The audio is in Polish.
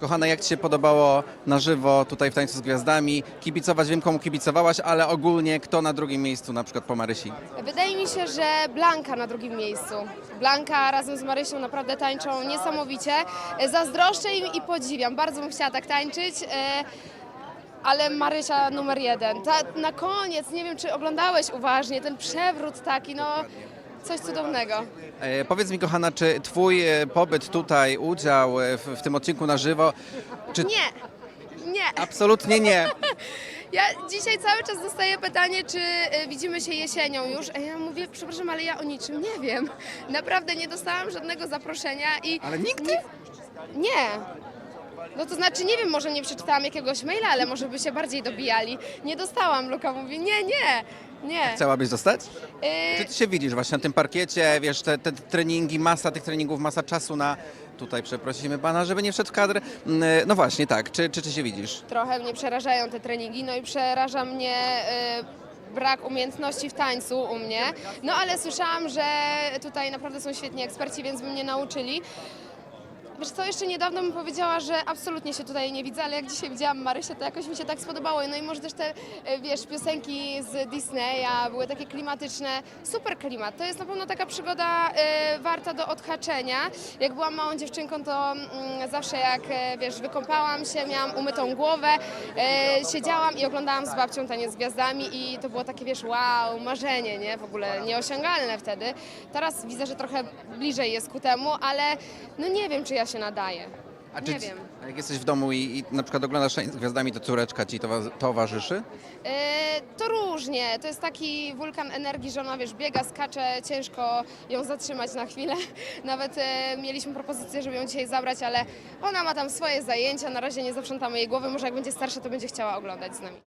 Kochana, jak Ci się podobało na żywo tutaj w Tańcu z Gwiazdami? Kibicować, wiem komu kibicowałaś, ale ogólnie kto na drugim miejscu na przykład po Marysi? Wydaje mi się, że Blanka na drugim miejscu. Blanka razem z Marysią naprawdę tańczą niesamowicie. Zazdroszczę im i podziwiam. Bardzo bym chciała tak tańczyć. e, Ale Marysia numer jeden. Ta, na koniec, nie wiem czy oglądałeś uważnie, ten przewrót taki, no coś cudownego. E, powiedz mi, kochana, czy Twój e, pobyt tutaj, udział e, w, w tym odcinku na żywo, czy... Nie, nie. Absolutnie nie. Ja dzisiaj cały czas dostaję pytanie, czy y, widzimy się jesienią już. A ja mówię, przepraszam, ale ja o niczym nie wiem. Naprawdę nie dostałam żadnego zaproszenia i. Ale nigdy? Nie. No to znaczy, nie wiem, może nie przeczytałam jakiegoś maila, ale może by się bardziej dobijali. Nie dostałam. Luka mówi, nie, nie, nie. Chciałabyś zostać? Y, Czy Ty się widzisz właśnie na tym parkiecie, wiesz, te, te treningi, masa tych treningów, masa czasu na... Tutaj przeprosimy Pana, żeby nie wszedł w kadr. Mm, e, No właśnie, tak. Czy, czy Ty się widzisz? trochę mnie przerażają te treningi, no i przeraża mnie y, brak umiejętności w tańcu u mnie. No ale słyszałam, że tutaj naprawdę są świetni eksperci, więc by mnie nauczyli. Wiesz co, jeszcze niedawno bym powiedziała, że absolutnie się tutaj nie widzę, ale jak dzisiaj widziałam Marysię, to jakoś mi się tak spodobało. No i może też te, e, wiesz, piosenki z Disneya były takie klimatyczne. Super klimat. To jest na pewno taka przygoda e, warta do odhaczenia. Jak byłam małą dziewczynką, to mm, zawsze jak, e, wiesz, wykąpałam się, miałam umytą głowę, e, siedziałam i oglądałam z babcią Taniec z Gwiazdami i to było takie, wiesz, wow, marzenie, nie? W ogóle nieosiągalne wtedy. Teraz widzę, że trochę bliżej jest ku temu, ale no nie wiem, czy ja się nadaję. A nie czy, wiem. A jak jesteś w domu i, i na przykład oglądasz z Gwiazdami, to córeczka Ci towa- towarzyszy? E, to różnie. To jest taki wulkan energii, że ona wiesz, biega, skacze, ciężko ją zatrzymać na chwilę. Nawet e, mieliśmy propozycję, żeby ją dzisiaj zabrać, ale ona ma tam swoje zajęcia. Na razie nie zaprzątamy jej głowy. Może jak będzie starsza, to będzie chciała oglądać z nami.